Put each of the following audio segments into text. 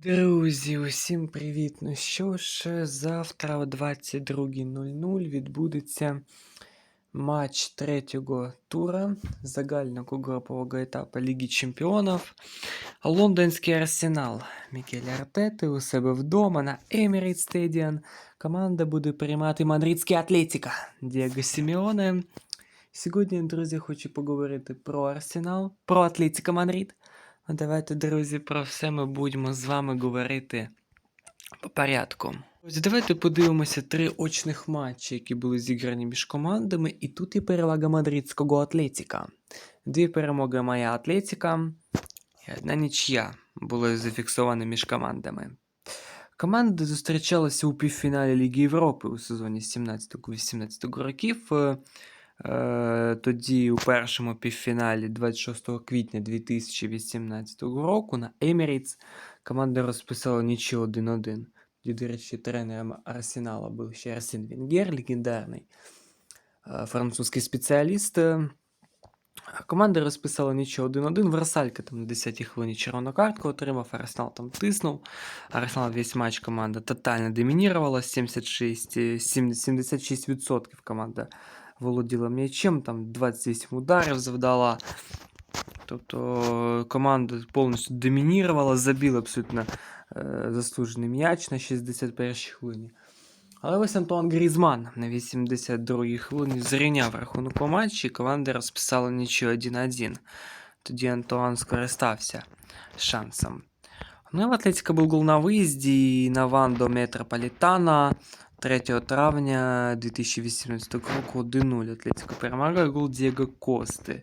Друзі, усім привіт! Ну що ж, завтра о 22.00 відбудеться матч третього тура загального групового етапу Ліги Чемпіонів. Лондонський арсенал Мікель Артети у себе вдома на Emirates Stadium. Команда буде приймати Мадридський Атлетіка Дієго Сімеоне. Сьогодні, друзі, хочу поговорити про Арсенал, про Атлетіка Мадрид. Давайте, друзі, про все ми будемо з вами говорити по порядку. Ось давайте подивимося три очних матчі, які були зіграні між командами, і тут є перевага мадридського Атлетіка. Дві перемоги моя Атлетіка і одна нічия були зафіксовані між командами. Команди зустрічалися у півфіналі Ліги Європи у сезоні 17-18 років. Е, Тоді у першому півфіналі 26 квітня 2018 року на Emirates команда розписала нічого 1-1. Тоді, до речі, тренером Арсенала був ще Арсен Венгер, легендарний е, французький спеціаліст. Е, Команда розписала нічого 1-1. Версалька там на 10-й хвилині червону картку отримав, Арсенал там тиснув. Арсенал весь матч команда тотально домінірувала. 76, 76% команда володіла м'ячем, там 28 ударів завдала. Тобто команда повністю домінірувала, забила абсолютно е, заслужений м'яч на 61-й хвилині. Але ось Антуан Грізман на 82-й хвилині зрівняв рахунок по матчі, і команда розписала нічого 1-1. Тоді Антуан скористався шансом. Ну і в Атлетика був гол на виїзді на Вандо Метрополітана. 3 травня 2018 року 1-0 Атлетико перемагає гол Дієго Кости.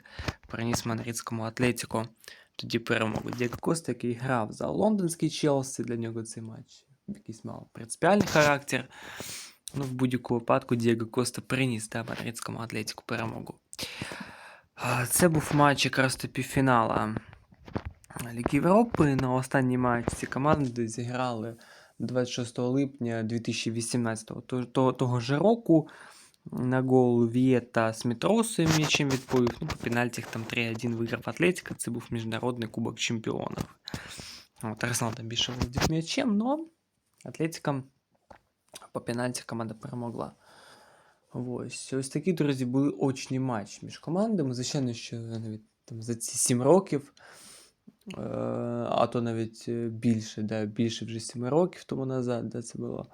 Приніс мадридському Атлетико тоді перемогу. Дієго Кости, який грав за лондонський Челсі, для нього цей матч якийсь мав принципіальний характер. Ну, в будь-якому випадку Дієго Коста приніс та мадридському Атлетику перемогу. Це був матч якраз до півфінала Ліги Європи. На останній матч ці команди зіграли 26 липня 2018 того, ж року. На гол Вієта з Мітросою м'ячем відповів. Ну, по пенальтях там 3-1 виграв Атлетика. Це був міжнародний кубок чемпіонів. От, Арсенал там більше володів м'ячем, але Атлетика по пенальті команда перемогла. Ось ось такі, друзі, були очні матчі між командами. Звичайно, що навіть там за ці 7 років. Е, а то навіть е, більше, да, більше вже 7 років тому назад, да, це було,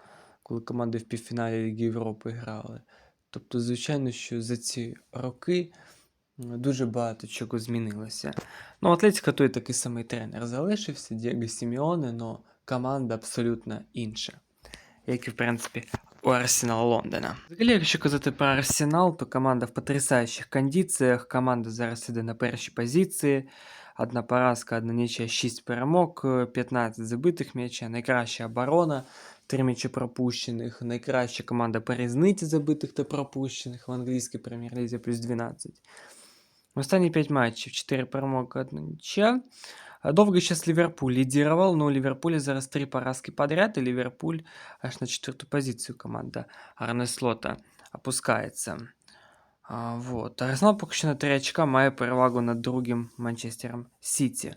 коли команди в півфіналі Ліги Європи грали. Тобто, звичайно, що за ці роки дуже багато чого змінилося. Ну, Атлетика той такий самий тренер залишився, Дієго Сіміоне, але команда абсолютно інша. Як і, в принципі, у Арсенала Лондона. Взагалі, якщо казати про Арсенал, то команда в потрясаючих кондиціях. Команда зараз іде на першій позиції. Одна поразка, одна нічия, 6 перемог, 15 забитих м'яча, найкраща оборона, 3 м'ячі пропущених, найкраща команда по різниці забитих та пропущених в англійській прем'єр-лізі плюс 12. В останні 5 матчів 4 перемоги, 1 нічия. Довго сейчас Ливерпуль лидировал, но у Ливерпуля зараз 3 поразки подряд, и Ливерпуль аж на четвертую позицию команда Арне Слота опускается. А, вот. Арсенал поки що на 3 очка має перевагу над другим Манчестером Сіті.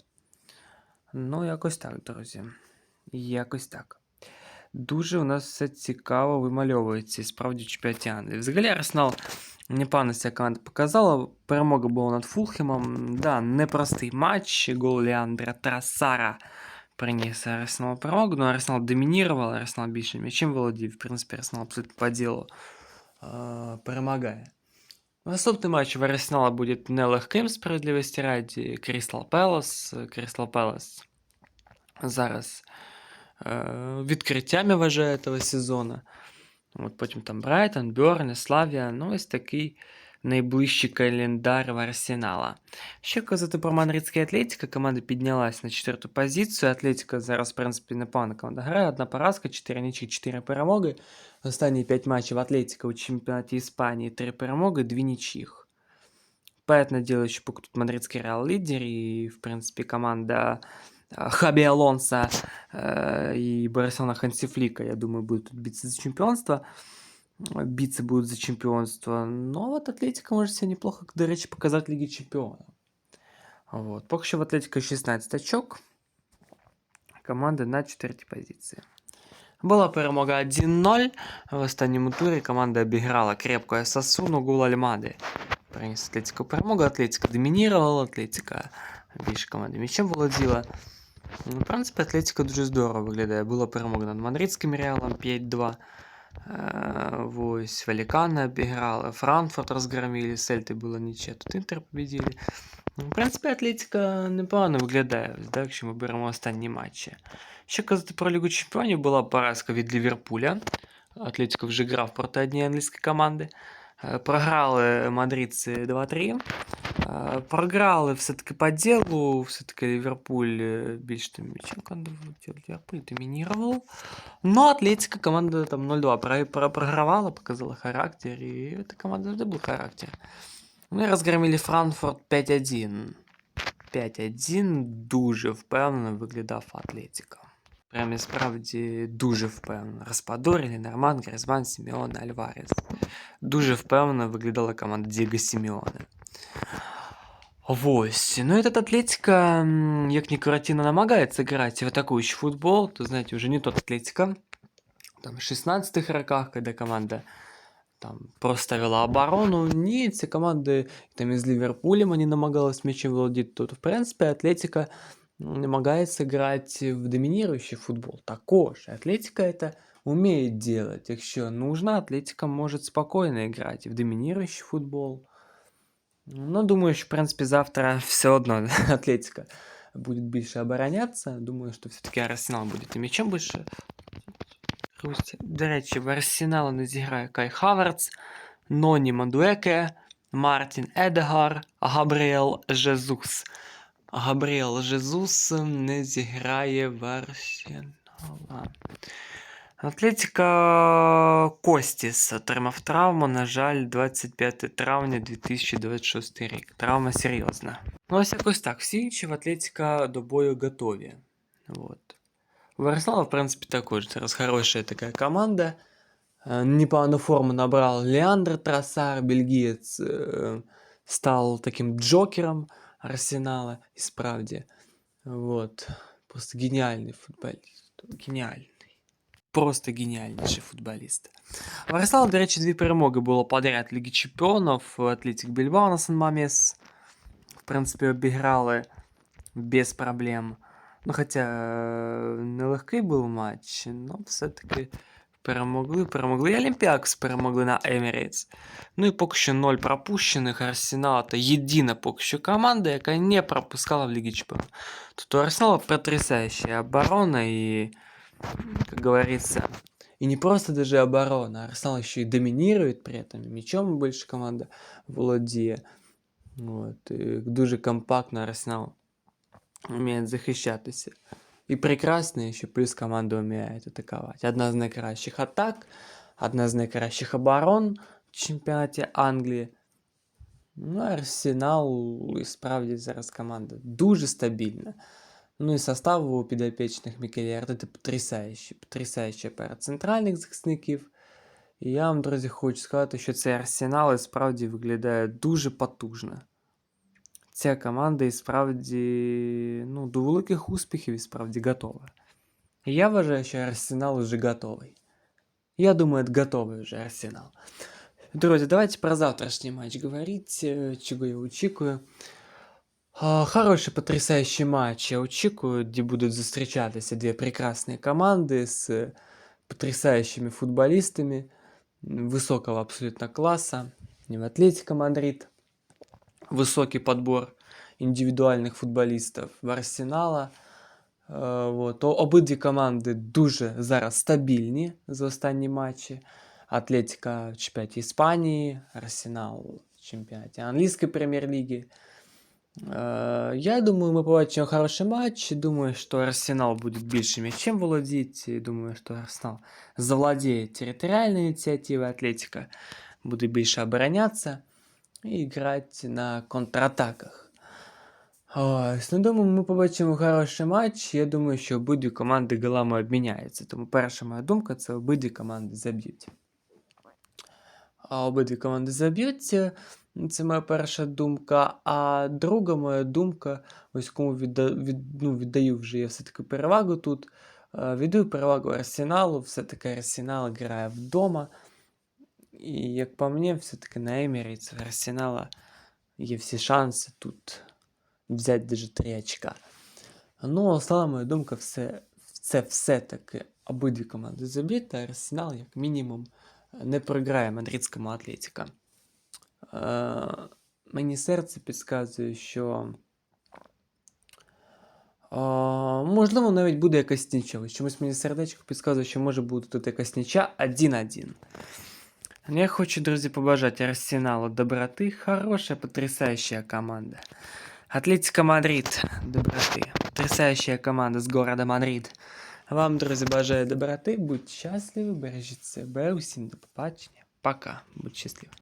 Ну, якось так, друзі. Якось так. Дуже у нас все цікаво вимальовується, справді чемпіонаті Англії. Взагалі, Арсенал непогано себе команда показала. Перемога була над Фулхемом. Да, непростий матч. Гол Леандра Трасара приніс Арсенал перемогу, но Арсенал домінірував, Арсенал більше м'ячем володів. В принципі, Арсенал абсолютно по ділу э, перемагає. Наступний матч в Арсенала буде нелегким справедливості раді. Крістал Пелос. Крістал Пелос зараз е, відкриттями вважає того сезону. От Потім там Брайтон, Бьорне, Славія. Ну, ось такий найближчий календар в Арсенала. Що казати про Мадридський Атлетика, команда піднялась на четверту позицію. Атлетика зараз, в принципі, непогана команда грає. Одна поразка, 4 нічі, 4 перемоги. Останні 5 матчів Атлетика у чемпіонаті Іспанії 3 перемоги, 2 нічих. Понятное дело, що поки тут Мадридський Реал лідер, і, в принципі, команда Хаби Алонса э, и Барселона Хансифлика, я думаю, будут тут биться за чемпионство. Биться будут за чемпионство. Но вот Атлетика может себя неплохо, до речі, показати Ліги Чемпіонів. Вот. Поки що в Атлетика 16 очок. команди на четвертій позиції. Була перемога 1-0. В останньому турі команда обіграла крепкую Сасуну гол Альмади. Приніс Атлетику перемогу. Атлетика домінірувала, Атлетика більше команди м'ячем володіла. Ну, в принципі, Атлетика дуже здорово виглядає. Була перемога над Мадридським Реалом 5-2. Э, Ось Валікана обіграли, Франкфурт розгромили, Сельти було нічия, тут Інтер победили. Ну, в принципі, Атлетика непогано виглядає, ось, да, якщо ми беремо останні матчі. Ще казати про Лігу Чемпіонів була поразка від Ліверпуля. Атлетико вже грав проти однієї англійської команди. Е, Програли мадридці 2-3. Е, Програли все-таки по ділу, все-таки Ліверпуль е, більш там м'ячем команда володіла, Ліверпуль домінував. Но Атлетика команда там 0-2 про- про- програвала, показала характер, и эта команда завжди був характер. Ми розгромили Франкфурт 5-1. 5-1 дуже впевнено виглядав Атлетика. Прям і справді дуже впевнено. Распадорі, Ленорман, Гризман, Сімеоне, Альварес. Дуже впевнено виглядала команда Діго Сімеоне. Ось. Ну, этот Атлетика, м, як ни Каратино, намагается играть в атакующий футбол, то, знаете, уже не тот Атлетика. Там, в 16-х роках, когда команда там просто вела оборону. Ні, ці команди там із Ліверпулем вони намагалися м'ячем володіти. Тут, в принципі, Атлетика м, намагається грати в домініруючий футбол. Також Атлетика это умеет делать. Якщо нужно, Атлетика може спокійно грати в домініруючий футбол. Ну, думаю, що, в принципі, завтра все одно Атлетика будет більше оборонятися. Думаю, що все-таки Арсенал буде і м'ячем більше. Хрустя. До речі, в Арсенал не зіграє Кай Хаверц, Ноні Мадуеке, Мартін Едегар, Габріел Жезус. Габріел Жезус не зіграє в Арсенала. Атлетика Костіс отримав травму, на жаль, 25 травня 2026 рік. Травма серйозна. Ну, ось якось так. Всі інші в Атлетика до бою готові. Вот. В Арсенала, в принципе, такой же. Зараз хорошая такая команда. Э, Непоганую форму набрал Леандр Тросар, бельгиец, э, стал таким джокером Арсенала и справді. Вот. Просто гениальный футболіст. Гениальний. Просто геніальніший футболіст. В Арсенала, до речі, дві перемоги було подряд Ліги Чемпіонів. Атлетик Більбао на Сан-Мамес. В принципі, обіграли без проблем. Ну, хоча е, нелегкий був матч, але все-таки перемогли. Перемогли. І Олімпіакс перемогли на Емірейтс. Ну і поки що 0 пропущених. Арсенал це єдина поки що команда, яка не пропускала в Лігі Чемпіонів. Тут у Арсенала потрясающая оборона и, как говорится, и не просто даже оборона. Арсенал еще и доминирует при этом. Мячом больше команда володіє. Вот. І дуже компактно Арсенал умеет захищатися. І прекрасно ще плюс команда вміє атакувати. Одна з найкращих атак, одна з найкращих оборон в чемпіонаті Англії. Ну, Арсенал і справді зараз команда дуже стабільна. Ну і состав у підопічних Мікелі це потрясаючий, потрясаюча пара центральних захисників. І я вам, друзі, хочу сказати, що цей арсенал і справді виглядає дуже потужно. Ця команда і справді ну, до великих успіхів і справді готова. І я вважаю, що арсенал вже готовий. Я думаю, это готовый уже арсенал. Друзі, давайте про завтрашний матч говорить, э, чего я очікую. А, Хороший, потрясающий матч я очікую, где будут зустрічатися две прекрасные команды с э, потрясающими футболистами м, высокого абсолютно класса. Не в Атлетико Мадрид. Высокий подбор индивидуальных футболистов в Арсенала. Е, Вот. О- Обидві команди дуже зараз стабільні за останні матчі. Атлетика в чемпіонаті Іспанії, Арсенал в чемпіонаті Англійської прем'єр-ліги. Е, Я думаю, ми побачимо хороший матч. Думаю, що Арсенал буде більше м'ячем володіти. Думаю, що Арсенал завладіє територіальною ініціативою Атлетика, буде більше оборонятися і грати на контратаках. Ось, ну думаю, ми побачимо хороший матч. Я думаю, що обидві команди голами обміняються. Тому перша моя думка це обидві команди заб'ють. А обидві команди заб'ють. Це моя перша думка. А друга моя думка, ось кому відда, від, ну, віддаю вже я все-таки перевагу тут. Віддаю перевагу Арсеналу, все-таки Арсенал грає вдома. І як по мені, все-таки на Еміріц в Арсенала є всі шанси тут взяти даже 3 очка. Ну, основна моя думка, все, це все-таки обидві команди заб'ють, та Арсенал, як мінімум, не програє мадридському Атлетіка. Е, мені серце підказує, що. Е, можливо, навіть буде якась нічого. Чомусь мені сердечко підказує, що може бути тут якась ніча 1-1. Ну, Я хочу, друзі, побажати Арсеналу доброты. Хорошая, потрясающая команда. Атлетика Мадрид, доброты. Потрясающая команда з города Мадрид. Вам, друзі, бажаю доброти, будьте щасливі, бережіть себе, усім до побачення. Пока, будьте щасливі.